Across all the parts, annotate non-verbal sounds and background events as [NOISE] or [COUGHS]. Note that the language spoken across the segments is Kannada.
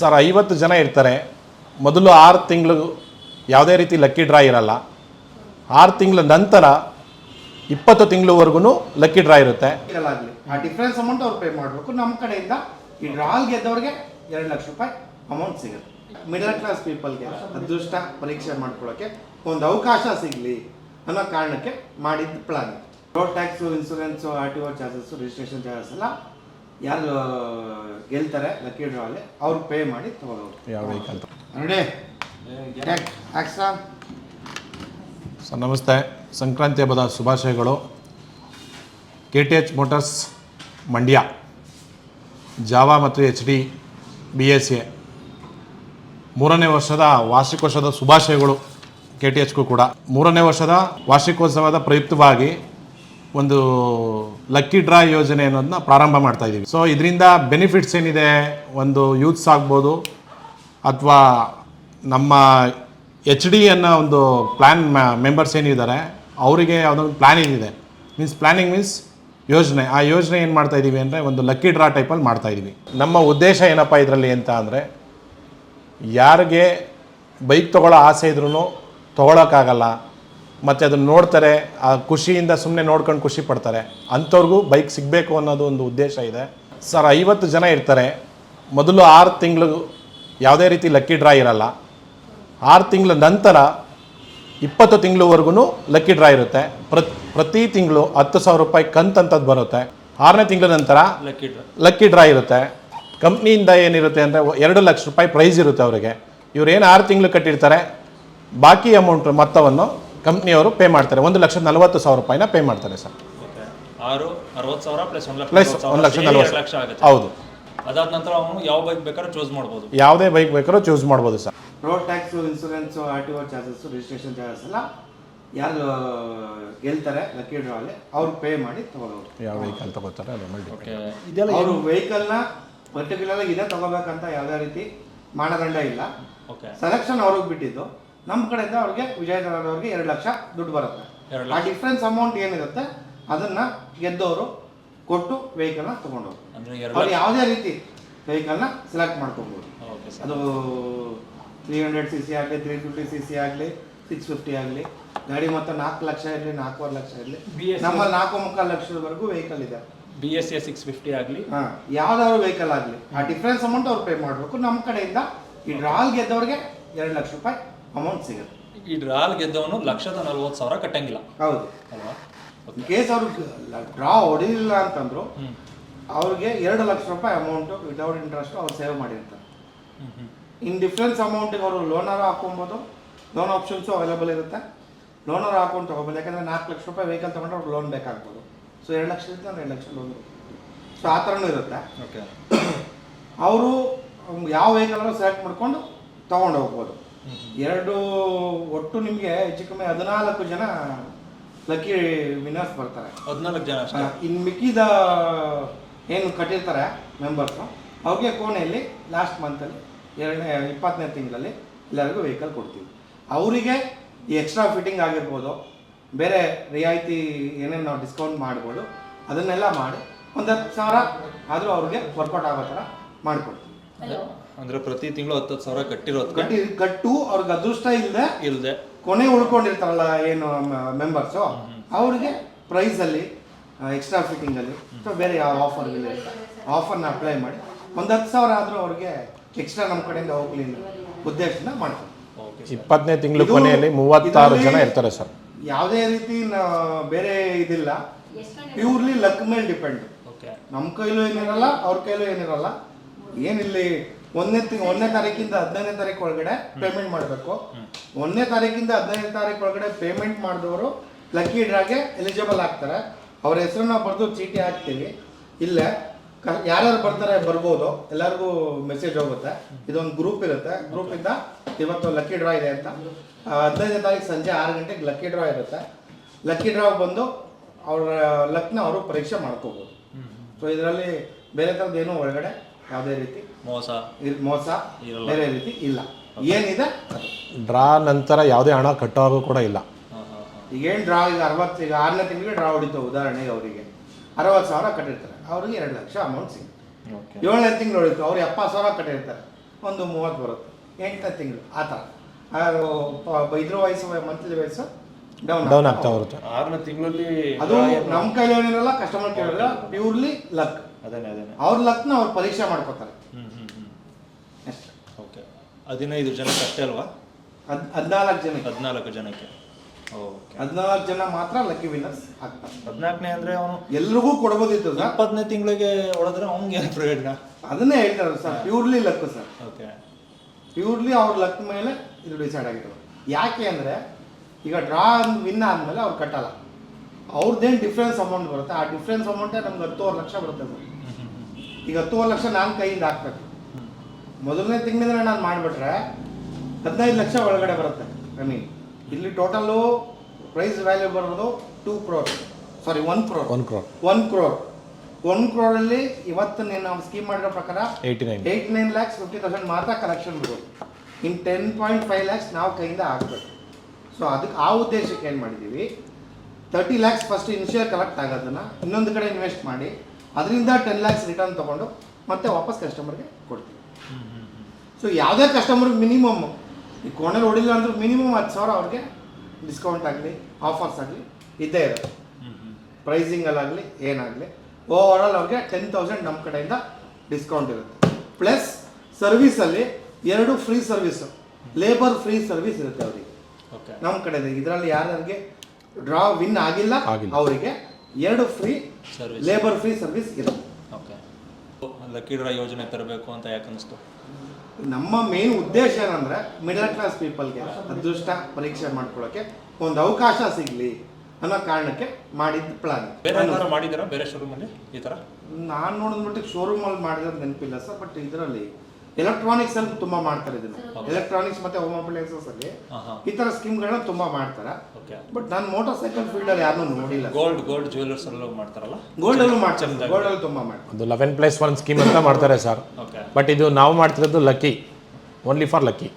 ಸರ್, ಐವತ್ತು ಜನ ಇರ್ತಾರೆ. ಮೊದಲು ಆರು ತಿಂಗಳು ಯಾವುದೇ ರೀತಿ ಲಕ್ಕಿ ಡ್ರಾ ಇರಲ್ಲ. ಆರು ತಿಂಗಳ ನಂತರ ಇಪ್ಪತ್ತು ತಿಂಗಳವರೆಗೂ ಲಕ್ಕಿ ಡ್ರಾ ಇರುತ್ತೆ. ಆ ಡಿಫ್ರೆನ್ಸ್ ಅಮೌಂಟ್ ಅವ್ರು ಪೇ ಮಾಡಬೇಕು. ನಮ್ಮ ಕಡೆಯಿಂದ ಈ ಡ್ರಾಲ್ ಗೆದ್ದವ್ರಿಗೆ ಎರಡು ಲಕ್ಷ ರೂಪಾಯಿ ಅಮೌಂಟ್ ಸಿಗುತ್ತೆ. ಮಿಡಲ್ ಕ್ಲಾಸ್ ಪೀಪಲ್ಗೆ ಅದೃಷ್ಟ ಪರೀಕ್ಷೆ ಮಾಡ್ಕೊಳ್ಳೋಕ್ಕೆ ಒಂದು ಅವಕಾಶ ಸಿಗಲಿ ಅನ್ನೋ ಕಾರಣಕ್ಕೆ ಮಾಡಿದ plan road tax insurance R T O charges registration charges ಎಲ್ಲ ಯಾರು ಗೆಲ್ತಾರೆ ಲಕ್ಕಿ ಡ್ರಾಲಿ ಅವ್ರು ಪೇ ಮಾಡಿ ತಗೋಬೇಕು ಯಾವ ವೆಹಿಕಲ್ ರೆಡಿ ಆಕ್ಸ್ಟ್ರಾ ಸರ್ ನಮಸ್ತೆ. ಸಂಕ್ರಾಂತಿ ಹಬ್ಬದ ಶುಭಾಶಯಗಳು. K T H motors Mandya Jawa ಮತ್ತು H D B S A. ಮೂರನೇ ವರ್ಷದ ವಾರ್ಷಿಕೋತ್ಸವದ ಶುಭಾಶಯಗಳು ಕೆ ಟಿ ಎಚ್ಗೂ ಕೂಡ. ಮೂರನೇ ವರ್ಷದ ವಾರ್ಷಿಕೋತ್ಸವದ ಪ್ರಯುಕ್ತವಾಗಿ ಒಂದು ಲಕ್ಕಿ ಡ್ರಾ ಯೋಜನೆ ಅನ್ನೋದನ್ನ ಪ್ರಾರಂಭ ಮಾಡ್ತಾ ಇದ್ದೀವಿ ಸೊ ಇದರಿಂದ ಬೆನಿಫಿಟ್ಸ್ ಏನಿದೆ? ಒಂದು ಯೂತ್ಸ್ ಆಗ್ಬೋದು, ಅಥವಾ ನಮ್ಮ ಎಚ್ ಡಿ ಅನ್ನೋ ಒಂದು ಪ್ಲ್ಯಾನ್ ಮೆಂಬರ್ಸ್ ಏನಿದ್ದಾರೆ, ಅವರಿಗೆ ಯಾವುದೊಂದು ಪ್ಲ್ಯಾನಿಂಗ್ ಇದೆ. ಮೀನ್ಸ್ ಪ್ಲ್ಯಾನಿಂಗ್ ಮೀನ್ಸ್ ಯೋಜನೆ. ಆ ಯೋಜನೆ ಏನು ಮಾಡ್ತಾ ಇದ್ದೀವಿ ಅಂದರೆ ಒಂದು ಲಕ್ಕಿ ಡ್ರಾ ಟೈಪಲ್ಲಿ ಮಾಡ್ತಾ ಇದ್ದೀವಿ ನಮ್ಮ ಉದ್ದೇಶ ಏನಪ್ಪ ಇದರಲ್ಲಿ ಅಂತ ಅಂದರೆ, ಯಾರಿಗೆ ಬೈಕ್ ತೊಗೊಳ್ಳೋ ಆಸೆ ಇದ್ರೂ ತೊಗೊಳಕ್ಕಾಗಲ್ಲ. ಮತ್ತು ಅದನ್ನು ನೋಡ್ತಾರೆ ಆ ಖುಷಿಯಿಂದ ಸುಮ್ಮನೆ ನೋಡ್ಕೊಂಡು ಖುಷಿ ಪಡ್ತಾರೆ. ಅಂಥವ್ರಿಗೂ ಬೈಕ್ ಸಿಗಬೇಕು ಅನ್ನೋದು ಒಂದು ಉದ್ದೇಶ ಇದೆ. ಸರ್ ಐವತ್ತು ಜನ ಇರ್ತಾರೆ. ಮೊದಲು ಆರು ತಿಂಗಳು ಯಾವುದೇ ರೀತಿ ಲಕ್ಕಿ ಡ್ರಾ ಇರಲ್ಲ. ಆರು ತಿಂಗಳ ನಂತರ ಇಪ್ಪತ್ತು ತಿಂಗಳವರೆಗೂ ಲಕ್ಕಿ ಡ್ರಾ ಇರುತ್ತೆ. ಪ್ರತಿ ಪ್ರತಿ ತಿಂಗಳು ಹತ್ತು ಸಾವಿರ ರೂಪಾಯಿ ಕಂತಂಥದ್ದು ಬರುತ್ತೆ. ಆರನೇ ತಿಂಗಳ ನಂತರ ಲಕ್ಕಿ ಡ್ರಾ ಲಕ್ಕಿ ಡ್ರಾ ಇರುತ್ತೆ. ಕಂಪ್ನಿಯಿಂದ ಏನಿರುತ್ತೆ ಅಂದರೆ ಎರಡು ಲಕ್ಷ ರೂಪಾಯಿ ಪ್ರೈಸ್ ಇರುತ್ತೆ ಅವರಿಗೆ. ಇವರೇನು ಏನು ಆರು ತಿಂಗಳು ಕಟ್ಟಿರ್ತಾರೆ ಬಾಕಿ ಅಮೌಂಟ್ ಮೊತ್ತವನ್ನು ಕಂಪ್ನಿಯವರು ಪೇ ಮಾಡ್ತಾರೆ. ಒಂದು ಲಕ್ಷದ ನಲವತ್ತು ಸಾವಿರ ರೂಪಾಯಿನ ಪೇ ಮಾಡ್ತಾರೆ ಸರ್. ಓಕೆ. ಆರು ಅರವತ್ತು ಸಾವಿರ ಪ್ಲಸ್ ಒಂದು ಲಕ್ಷ ಪ್ಲಸ್ ಒಂದು ಲಕ್ಷ ನಲವತ್ತು. ಲಕ್ಷ ಆಗುತ್ತೆ. ಹೌದು. ಅದಾದ ನಂತರ ಅವನು ಯಾವ ಬೈಕ್ ಬೇಕಾದ್ರೂ ಚೂಸ್ ಮಾಡ್ಬೋದು. ಯಾವುದೇ ಬೈಕ್ ಬೇಕಾದ್ರೂ ಚೂಸ್ ಮಾಡ್ಬೋದು sir. Road tax insurance R T O charges registration charges ಎಲ್ಲ ಯಾರು ಗೆಲ್ತಾರೆ ಲಕ್ಕಿ ಡ್ರಾಲಿ ಅವ್ರು ಪೇ ಮಾಡಿ ತಗೋಬಹುದು ಯಾವ ವೆಹಿಕಲ್ ತಗೋತಾರೆ ಅದ್ರ ಮೇಲೆ depend. ಓಕೆ. ಇದೆಲ್ಲ ಅವರು ವೆಹಿಕಲ್ನ ಪರ್ಟಿಕ್ಯುಲರ್ ಆಗಿ ಇದೇ ತಗೋಬೇಕಂತ ಯಾವುದೇ ರೀತಿ ಮಾನದಂಡ ಇಲ್ಲ. ಓಕೆ. ಸೆಲೆಕ್ಷನ್ ಅವ್ರಿಗೆ ಬಿಟ್ಟಿದ್ದು. ನಮ್ಮ ಕಡೆಯಿಂದ ಅವ್ರಿಗೆ ವಿಜಯನಗರದವ್ರಿಗೆ ಎರಡು ಲಕ್ಷ ದುಡ್ಡು ಬರುತ್ತೆ. ಎರಡು ಆ ಡಿಫ್ರೆನ್ಸ್ ಅಮೌಂಟ್ ಏನಿರುತ್ತೆ ಅದನ್ನ ಗೆದ್ದವರು ಕೊಟ್ಟು ವೆಹಿಕಲ್ನ ತಗೊಂಡವ್ರು ಅಂದ್ರೆ ಎರಡು ಅವ್ರು ಯಾವುದೇ ರೀತಿ ವೆಹಿಕಲ್ನ ಸೆಲೆಕ್ಟ್ ಮಾಡ್ಕೊಬೋದು. Okay sir. ಅದು ತ್ರೀ ಹಂಡ್ರೆಡ್ ಸಿ ಸಿ ಆಗಲಿ ತ್ರೀ ಫಿಫ್ಟಿ ಸಿ ಸಿ ಆಗಲಿ ಸಿಕ್ಸ್ ಫಿಫ್ಟಿ ಆಗಲಿ ಗಾಡಿ ಮೊತ್ತ ನಾಲ್ಕು ಲಕ್ಷ ಇರಲಿ ನಾಲ್ಕೂವರೆ ಲಕ್ಷ ಇರಲಿ BS ನಮ್ಮಲ್ಲಿ ನಾಲ್ಕು ಮುಕ್ಕಾಲು ಲಕ್ಷದವರೆಗೂ ವೆಹಿಕಲ್ ಇದೆ. B S A six fifty ಆಗಲಿ? ಹಾಂ ಯಾವ್ದಾದ್ರು ವೆಹಿಕಲ್ ಆಗಲಿ. ಆ ಡಿಫ್ರೆನ್ಸ್ ಅಮೌಂಟ್ ಅವ್ರು ಪೇ ಮಾಡಬೇಕು. ನಮ್ಮ ಕಡೆಯಿಂದ ಈ ಡ್ರಾಲ್ ಗೆದ್ದವ್ರಿಗೆ ಎರಡು ಲಕ್ಷ ರೂಪಾಯಿ ಅಮೌಂಟ್ ಸಿಗುತ್ತೆ. ಈ ಡ್ರಾಲ್ ಗೆದ್ದವನು ಲಕ್ಷದ ನಲ್ವತ್ತು ಸಾವಿರ ಕಟ್ಟಂಗಿಲ್ಲ. ಹೌದು. ಅಲ್ವಾ? ಇನ್ ಕೇಸ್ ಅವ್ರು ಡ್ರಾ ಹೊಡಿಲಿಲ್ಲ ಅಂತಂದ್ರು ಅವ್ರಿಗೆ ಎರಡು ಲಕ್ಷ ರೂಪಾಯಿ ಅಮೌಂಟ್ ವಿತೌಟ್ ಇಂಟ್ರೆಸ್ಟ್ ಅವ್ರು ಸೇವ್ ಮಾಡಿರ್ತಾರೆ. ಇನ್ ಡಿಫ್ರೆನ್ಸ್ ಅಮೌಂಟಿಗೆ ಅವರು ಲೋನರ್ ಹಾಕೊಬೋದು ಲೋನ್ ಆಪ್ಷನ್ಸು ಅವೈಲೇಬಲ್ ಇರುತ್ತೆ. ಲೋನರ್ ಹಾಕೊಂಡು ತೊಗೋಬೋದು. ಯಾಕಂದರೆ ನಾಲ್ಕು ಲಕ್ಷ ರೂಪಾಯಿ ವೆಹಿಕಲ್ ತಗೊಂಡ್ರೆ ಅವ್ರಿಗೆ ಲೋನ್ ಬೇಕಾಗ್ಬೋದು. ಸೊ ಎರಡು ಲಕ್ಷ ಇರುತ್ತೆ ಎರಡು ಲಕ್ಷ ಲೋನ್ ಸೊ ಆ ಥರನೂ ಇರುತ್ತೆ. ಓಕೆ [COUGHS] ಅವರು ಯಾವ ವೆಹಿಕಲ್ ಸೆಲೆಕ್ಟ್ ಮಾಡ್ಕೊಂಡು ತೊಗೊಂಡು ಹೋಗ್ಬೋದು. ಎರಡು ಒಟ್ಟು ನಿಮಗೆ ಹೆಚ್ಚು ಕಮ್ಮಿ ಹದಿನಾಲ್ಕು ಜನ ಲಕ್ಕಿ ವಿನರ್ಸ್ ಬರ್ತಾರೆ. ಹದಿನಾಲ್ಕು ಜನ ಅಷ್ಟೇ? ಇನ್ನು ಮಿಕ್ಕಿದ ಏನು ಕಟ್ಟಿರ್ತಾರೆ ಮೆಂಬರ್ಸು ಅವ್ರಿಗೆ ಕೋಣೆಯಲ್ಲಿ ಲಾಸ್ಟ್ ಮಂತಲ್ಲಿ ಎರಡನೇ ಇಪ್ಪತ್ತನೇ ತಿಂಗಳಲ್ಲಿ ಎಲ್ಲರಿಗೂ ವೆಹಿಕಲ್ ಕೊಡ್ತೀವಿ. ಅವರಿಗೆ ಎಕ್ಸ್ಟ್ರಾ ಫಿಟ್ಟಿಂಗ್ ಆಗಿರ್ಬೋದು ಬೇರೆ ರಿಯಾಯಿತಿ ಏನೇನು ನಾವು ಡಿಸ್ಕೌಂಟ್ ಮಾಡ್ಬೋದು ಅದನ್ನೆಲ್ಲ ಮಾಡಿ ಒಂದು ಹತ್ತು ಸಾವಿರ ಆದರೂ ಅವ್ರಿಗೆ ವರ್ಕೌಟ್ ಆಗೋ ಥರ ಮಾಡಿಕೊಡ್ತೀವಿ. ಅಂದ್ರೆ ಪ್ರತಿ ತಿಂಗಳು ಹತ್ತು ಸಾವಿರ ಕಟ್ಟಿರೋದು ಕಟ್ಟಿ ಕಟ್ಟು ಅವ್ರಿಗೆ ಅದೃಷ್ಟ ಇಲ್ಲದೆ ಇಲ್ಲದೆ ಕೊನೆ ಉಳ್ಕೊಂಡಿರ್ತಾರಲ್ಲ ಏನು ಮೆಂಬರ್ಸು ಅವ್ರಿಗೆ ಪ್ರೈಸಲ್ಲಿ ಎಕ್ಸ್ಟ್ರಾ ಫಿಟ್ಟಿಂಗಲ್ಲಿ ಅಥವಾ ಬೇರೆ ಯಾವ ಆಫರ್ ಇಲ್ಲ ಆಫರ್ನ ಅಪ್ಲೈ ಮಾಡಿ ಒಂದು ಹತ್ತು ಸಾವಿರ ಆದರೂ ಅವ್ರಿಗೆ ಎಕ್ಸ್ಟ್ರಾ ನಮ್ಮ ಕಡೆಯಿಂದ ಹೋಗ್ಲಿ ಉದ್ದೇಶನ ಮಾಡ್ತೀವಿ ಇಪ್ಪತ್ತನೇ ತಿಂಗಳು ಕೊನೆಯಲ್ಲಿ ಮೂವತ್ತಾರು ಜನ ಇರ್ತಾರೆ ಸರ್ ಯಾವುದೇ ರೀತಿ ನಾ- ಬೇರೆ ಇದಿಲ್ಲ. ಪ್ಯೂರ್ಲಿ ಲಕ್ ಮೇಲೆ ಡಿಪೆಂಡ್ ಓಕೆ ನಮ್ಮ ಕೈಲೂ ಏನಿರಲ್ಲ ಅವ್ರ ಕೈಲೂ ಏನಿರಲ್ಲ. ಏನಿಲ್ಲಿ ಒಂದನೇ ತಿಂಗ್ ಒಂದನೇ ತಾರೀಕಿಂದ ಹದಿನೈದನೇ ತಾರೀಕು ಒಳಗಡೆ ಪೇಮೆಂಟ್ ಮಾಡಬೇಕು. ಒಂದನೇ ತಾರೀಕಿಂದ ಹದಿನೈದನೇ ತಾರೀಕು ಒಳಗಡೆ ಪೇಮೆಂಟ್ ಮಾಡಿದವರು ಲಕ್ಕಿ ಡ್ರಾಗೆ ಎಲಿಜಿಬಲ್ ಆಗ್ತಾರೆ. ಅವ್ರ ಹೆಸರನ್ನ ಬರೆದು ಚೀಟಿ ಹಾಕ್ತೀವಿ. ಇಲ್ಲೇ ಕ ಯಾರ್ಯಾರು ಬರ್ತಾರೆ ಬರ್ಬೋದು. ಎಲ್ಲರಿಗೂ ಮೆಸೇಜ್ ಹೋಗುತ್ತೆ. ಇದೊಂದು ಗ್ರೂಪ್ ಇರುತ್ತೆ. ಗ್ರೂಪಿಂದ ಇವತ್ತು ಲಕ್ಕಿ ಡ್ರಾ ಇದೆ ಅಂತ. ಹದಿನೈದನೇ ತಾರೀಕು ಸಂಜೆ ಆರು ಗಂಟೆಗೆ ಲಕ್ಕಿ ಡ್ರಾ ಇರುತ್ತೆ. ಲಕ್ಕಿ ಡ್ರಾ ಬಂದು ಅವರ ಲಕ್ನ ಅವರು ಪರೀಕ್ಷೆ ಮಾಡ್ಕೋಬೋದು. ಸೊ ಇದರಲ್ಲಿ ಬೇರೆ ಥರದ್ದು ಏನೂ ಒಳಗಡೆ ಯಾವುದೇ ರೀತಿ? ಮೋಸ. ಮೋಸ? ಇರಲ್ಲ. ಬೇರೆ ರೀತಿ ಇಲ್ಲ. ಏನಿದೆ? ಅದು ಡ್ರಾ ನಂತರ ಯಾವುದೇ ಹಣ ಕಟ್ಟೋದು ಕೂಡ ಇಲ್ಲ. ಹಾಂ ಹಾಂ ಹಾಂ. ಈಗೇನು ಡ್ರಾ ಈಗ ಅರವತ್ತು ಈಗ ಆರನೇ ತಿಂಗಳಿಗೆ ಡ್ರಾ ಹೊಡಿತು ಉದಾಹರಣೆಗೆ ಅವರಿಗೆ. ಅರವತ್ತು ಸಾವಿರ ಕಟ್ಟಿರ್ತಾರೆ. ಅವ್ರಿಗೆ ಎರಡು ಲಕ್ಷ ಅಮೌಂಟ್ ಸಿಗುತ್ತೆ. ಓಕೆ ಏಳನೇ ತಿಂಗಳು ಹೊಡಿತು. ಅವ್ರು ಎಪ್ಪತ್ತು ಸಾವಿರ ಕಟ್ಟಿರ್ತಾರೆ. ಒಂದು ಮೂವತ್ತು ಬರುತ್ತೆ. ಎಂಟನೇ ತಿಂಗಳು ಆ ಥರ. ಅದು ಪ- ಇದ್ರ ವಯಸ್ಸು ಮಂತ್ಲಿ ವಯಸ್ಸು ಡೌನ್ ಡೌನ್ ಆಗ್ತಾ ಬರುತ್ತೆ ಆರನೇ ತಿಂಗಳಲ್ಲಿ ಅದು ನಮ್ಮ ಕೈಲಿ ಏನಿರಲ್ಲ ಕಸ್ಟಮರ್ ಕೇಳಿಲ್ಲ ಪ್ಯೂರ್ಲಿ ಲಕ್ ಅದೇನೆ ಅದೇನೆ ಅವ್ರ ಲಕ್ನ ಅವ್ರು ಪರೀಕ್ಷೆ ಮಾಡ್ಕೋತಾರೆ. ಹ್ಮ್ ಹ್ಮ್ ಹ್ಮ್. ಅಷ್ಟೇ. ಓಕೆ. ಹದಿನೈದು ಜನಕ್ಕೆ ಅಷ್ಟೇ ಅಲ್ವಾ? ಹದ್ ಹದಿನಾಲ್ಕು ಜನಕ್ಕೆ. ಹದಿನಾಲ್ಕು ಜನಕ್ಕೆ. ಓಕೆ. ಹದಿನಾಲ್ಕು ಜನ ಮಾತ್ರ ಲಕ್ಕಿ ವಿನ್ನರ್ಸ್ ಆಗ್ತಾರೆ. ಹದಿನಾಲ್ಕನೇ ಅಂದ್ರೆ ಅವನು ಎಲ್ರಿಗೂ ಕೊಡ್ಬೋದಿತ್ತು ಸರ್. ಇಪ್ಪತ್ತನೇ ತಿಂಗಳಿಗೆ ಹೊಡೆದ್ರೆ ಅವ್ನಿಗೆ ಏನು ಪ್ರಯೋಜನ? ಅದನ್ನೇ ಹೇಳ್ತಾರೆ sir. Purely luck sir. Okay. Purely ಅವ್ರ ಲಕ್ ಮೇಲೆ ಇದು ಡಿಸೈಡ್ ಆಗಿರೋದು. ಯಾಕೆ ಅಂದರೆ ಈಗ ಡ್ರಾ ವಿನ್ ಆದಮೇಲೆ ಅವ್ರು ಕಟ್ಟಲ್ಲ. ಅವ್ರದ್ದೇನು ಡಿಫ್ರೆನ್ಸ್ ಅಮೌಂಟ್ ಬರುತ್ತೆ? ಆ ಡಿಫ್ರೆನ್ಸ್ ಅಮೌಂಟೇ ನಮ್ಗೆ ಹತ್ತುವರೆ ಲಕ್ಷ ಬರುತ್ತೆ ಸರ್. ಈಗ ಹತ್ತುವರೆ ಲಕ್ಷ ನಾನು ಕೈಯಿಂದ ಹಾಕ್ಬೇಕು. ಮೊದಲನೇ ತಿಂಗಳಿಂದ ನಾನು ಮಾಡಿಬಿಟ್ರೆ ಹದಿನೈದು ಲಕ್ಷ ಒಳಗಡೆ ಬರುತ್ತೆ ಐ ಮೀನ್ ಇಲ್ಲಿ ಟೋಟಲು ಪ್ರೈಸ್ ವ್ಯಾಲ್ಯೂ ಬರೋದು two crore sorry one crore one crore one crore one ಕ್ರೋರಲ್ಲಿ ಇವತ್ತು ನೀನು ನಾವು ಸ್ಕೀಮ್ ಮಾಡಿರೋ ಪ್ರಕಾರ eighty nine eight nine lakhs fifty thousand ಮಾತ್ರ ಕಲೆಕ್ಷನ್ ಬಿಡೋದು in ten point five lakhs ನಾವು ಕೈಯಿಂದ ಹಾಕ್ಬೇಕು. ಸೊ ಅದಕ್ಕೆ ಆ ಉದ್ದೇಶಕ್ಕೆ ಏನು ಮಾಡಿದ್ದೀವಿ thirty lakhs first initial collect ಆಗೋದನ್ನು ಇನ್ನೊಂದು ಕಡೆ ಇನ್ವೆಸ್ಟ್ ಮಾಡಿ. ಅದರಿಂದ ಟೆನ್ ಲ್ಯಾಕ್ಸ್ ರಿಟರ್ನ್ ತೊಗೊಂಡು ಮತ್ತೆ ವಾಪಸ್ ಕಸ್ಟಮರ್ಗೆ ಕೊಡ್ತೀವಿ. ಸೊ ಯಾವುದೇ ಕಸ್ಟಮರ್ಗೆ ಮಿನಿಮಮ್ ಈ ಕೋಣಲ್ಲಿ ಹೊಡಿಲ್ಲ ಅಂದ್ರೆ ಮಿನಿಮಮ್ ಹತ್ತು ಸಾವಿರ ಅವ್ರಿಗೆ ಡಿಸ್ಕೌಂಟ್ ಆಗಲಿ ಆಫರ್ಸ್ ಆಗಲಿ ಇದ್ದೇ ಇರುತ್ತೆ. ಪ್ರೈಸಿಂಗಲ್ಲಾಗಲಿ ಏನಾಗಲಿ. ಓವರ್ ಆಲ್ ಅವ್ರಿಗೆ ಟೆನ್ ತೌಸಂಡ್ ನಮ್ಮ ಕಡೆಯಿಂದ ಡಿಸ್ಕೌಂಟ್ ಇರುತ್ತೆ. ಪ್ಲಸ್ ಸರ್ವಿಸಲ್ಲಿ ಎರಡು free service labour free service ಇರುತ್ತೆ ಅವರಿಗೆ. ಓಕೆ ನಮ್ಮ ಕಡೆಯಿಂದ ಇದರಲ್ಲಿ ಯಾರಿಗೆ ಡ್ರಾ ವಿನ್ ಆಗಿಲ್ಲ. ಅವರಿಗೆ ಎರಡು free service labour free service ಇರುತ್ತೆ. ಓಕೆ ಲಕ್ಕಿ ಡ್ರಾ ಯೋಜನೆ ತರಬೇಕು ಅಂತ ಯಾಕೆ ಅನಿಸ್ತು? ನಮ್ಮ ಮೇನ್ ಉದ್ದೇಶ ಏನಂದ್ರೆ ಮಿಡಲ್ ಕ್ಲಾಸ್ ಪೀಪಲ್ಗೆ ಅದೃಷ್ಟ ಪರೀಕ್ಷೆ ಮಾಡ್ಕೊಳ್ಳೋಕೆ ಒಂದು ಅವಕಾಶ ಸಿಗಲಿ ಅನ್ನೋ ಕಾರಣಕ್ಕೆ ಮಾಡಿದ ಪ್ಲಾನ್ ಬೇರೆ ಏನಾದ್ರು ಮಾಡಿದ್ದೀರಾ ಬೇರೆ ಶೋರೂಮಲ್ಲಿ ಈ ಥರ ನಾನು ನೋಡಿದ ಮಟ್ಟಿಗೆ ಶೋರೂಮಲ್ಲಿ ಮಾಡಿರೋದು ನೆನಪಿಲ್ಲ ಸರ್ ಬಟ್ ಇದರಲ್ಲಿ ಎಲೆಕ್ಟ್ರಾನಿಕ್ಸ್ ಅಲ್ಲಿ ತುಂಬಾ ಮಾಡ್ತಾರೆ ಇದನ್ನು. ಎಲೆಕ್ಟ್ರಾನಿಕ್ಸ್ ಮತ್ತೆ ಹೋಮ್ ಅಪ್ಲೈನ್ಸಸ್ ಅಲ್ಲಿ ಈ ತರ ಸ್ಕೀಮ್ಗಳನ್ನ ತುಂಬಾ ಮಾಡ್ತಾರೆ. ಓಕೆ ಬಟ್ ನಾನು ಮೋಟಾರ್ ಸೈಕಲ್ ಫೀಲ್ಡ್ ಅಲ್ಲಿ ಯಾರನ್ನೂ ನೋಡಿಲ್ಲ. ಗೋಲ್ಡ್ ಗೋಲ್ಡ್ ಜ್ಯುವೆಲರ್ಸ್ ಅಲ್ಲೂ ಮಾಡ್ತಾರಲ್ಲ? ಗೋಲ್ಡ್ ಅಲ್ಲೂ ಮಾಡ್ತಾರೆ. ಚಂದ. ಗೋಲ್ಡ್ ಅಲ್ಲಿ ತುಂಬಾ ಮಾಡ್ತಾರೆ. ಅದು ಲೆವೆನ್ ಪ್ಲಸ್ ಒನ್ ಸ್ಕೀಮ್ ಅಂತ ಮಾಡ್ತಾರೆ ಸರ್ ಓಕೆ ಬಟ್ ಇದು ನಾವು ಮಾಡ್ತಿರೋದು ಲಕ್ಕಿ ಓನ್ಲಿ ಫಾರ್ ಲಕ್ಕಿ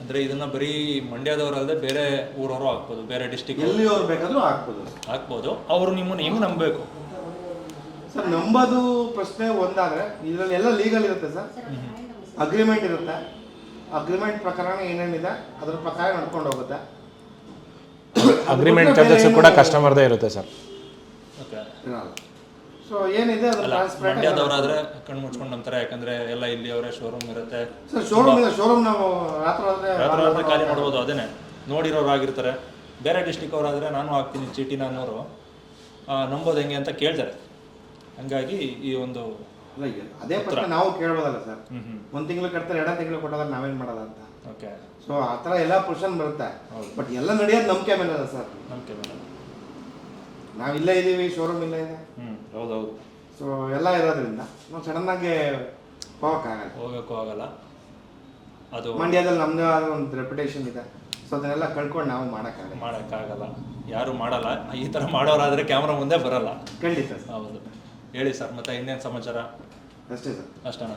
ಅಂದ್ರೆ ಇದನ್ನ ಬರೀ ಮಂಡ್ಯದವರಲ್ಲದೆ ಬೇರೆ ಊರವರು ಹಾಕ್ಬೋದು ಬೇರೆ ಡಿಸ್ಟಿಕ್ ಎಲ್ಲಿ ಅವ್ರು ಬೇಕಾದ್ರೂ ಹಾಕ್ಬೋದು. ಹಾಕ್ಬೋದು. ಅವರು ನಿಮ್ಮನ್ನ ಹೆಂಗ್ ನಂಬಬೇಕು. ಸರ್ ನಂಬೋದು ಪ್ರಶ್ನೆ ಒಂದಾದ್ರೆ ಇದರಲ್ಲಿ ಎಲ್ಲ ಲೀಗಲ್ ಇರುತ್ತೆ ಸರ್ ಅಗ್ರಿಮೆಂಟ್ ಇರುತ್ತೆ. ಅಗ್ರಿಮೆಂಟ್ ಪ್ರಕಾರ ಏನೇನಿದೆ ಅದ್ರ ಪ್ರಕಾರ ನಡ್ಕೊಂಡು ಹೋಗುತ್ತೆ. ಅಗ್ರಿಮೆಂಟ್ ಚಾರ್ಜಸ್ ಕೂಡ ಕಸ್ಟಮರ್ದೇ ಇರುತ್ತೆ ಸರ್. ಓಕೆ. ಸೊ ಏನಿದೆ ಅದು ಟ್ರಾನ್ಸ್ಪರೆಂಟ್ ಮಂಡ್ಯದವರಾದ್ರೆ ಕಣ್ಣು ಮುಚ್ಕೊಂಡು ನಂಬ್ತಾರೆ ಯಾಕಂದ್ರೆ ಎಲ್ಲ ಇಲ್ಲಿ ಅವರೇ ಶೋರೂಮ್ ಇರುತ್ತೆ. ಸರ್ ಶೋರೂಮ್ ಇದೆ ಶೋರೂಮ್ ನಾವು ರಾತ್ರಿ ಆದ್ರೆ ರಾತ್ರಿ ರಾತ್ರಿ ಖಾಲಿ ಮಾಡ್ಬೋದು ಅದೇನೆ. ನೋಡಿರೋರು ಆಗಿರ್ತಾರೆ. ಬೇರೆ ಡಿಸ್ಟಿಕ್ ಅವರಾದ್ರೆ ನಾನು ಹಾಕ್ತೀನಿ ಚೀಟಿ ನಾನು ನಂಬೋದು ಹೆಂಗೆ ಅಂತ ಕೇಳ್ತಾರೆ. ಹಂಗಾಗಿ ಈ ಒಂದು ಇಲ್ಲ. ಅದೇ ಪ್ರಶ್ನೆ ನಾವು ಕೇಳ್ಬೋದಲ್ಲ ಸರ್. ಒಂದು ತಿಂಗಳು ಕಟ್ತಾರೆ ಎರಡ ತಿಂಗಳು ಕೊಟ್ಟೋದ್ರೆ ನಾವೇನ್ ಮಾಡೋದ ಅಂತ. ಓಕೆ. ಸೊ ಆ ಥರ ಎಲ್ಲ ಕ್ವಶನ್ ಬರುತ್ತೆ. ಬಟ್ ಎಲ್ಲ ನಡೆಯೋದು ನಂಬಿಕೆ ಮೇಲೆ ಅದ ಸರ್. ನಂಬಿಕೆ ಮೇಲೆ. ನಾವು ಇಲ್ಲೇ ಇದೀವಿ ಶೋರೂಮ್ ಇಲ್ಲೇ ಇದೆ. ಹೌದೌದು. ಸೊ ಎಲ್ಲ ಇರೋದ್ರಿಂದ ನಾವು ಸಡನ್ ಆಗಿ ಹೋಗಕ್ಕಾಗಲ್ಲ ಹೋಗೋಕ್ಕೂ ಆಗಲ್ಲ. ಅದು ಮಂಡ್ಯದಲ್ಲಿ ನಮ್ದೇ ಆದ ಒಂದು ರೆಪ್ಯುಟೇಷನ್ ಇದೆ. ಸೊ ಅದನ್ನೆಲ್ಲ ಕಳ್ಕೊಂಡು ನಾವು ಮಾಡೋಕ್ಕಾಗಲ್ಲ ಮಾಡೋಕ್ಕಾಗಲ್ಲ ಯಾರು ಮಾಡಲ್ಲ. ಈ ಥರ ಮಾಡೋರಾದ್ರೆ ಕ್ಯಾಮ್ರಾ ಮುಂದೆ ಬರಲ್ಲ. ಖಂಡಿತ ಹೌದು. ಹೇಳಿ ಸರ್ ಮತ್ತೆ ಇನ್ನೇನು ಸಮಾಚಾರ? ಅಷ್ಟೇ ಸರ್. ಅಷ್ಟೇನಾ?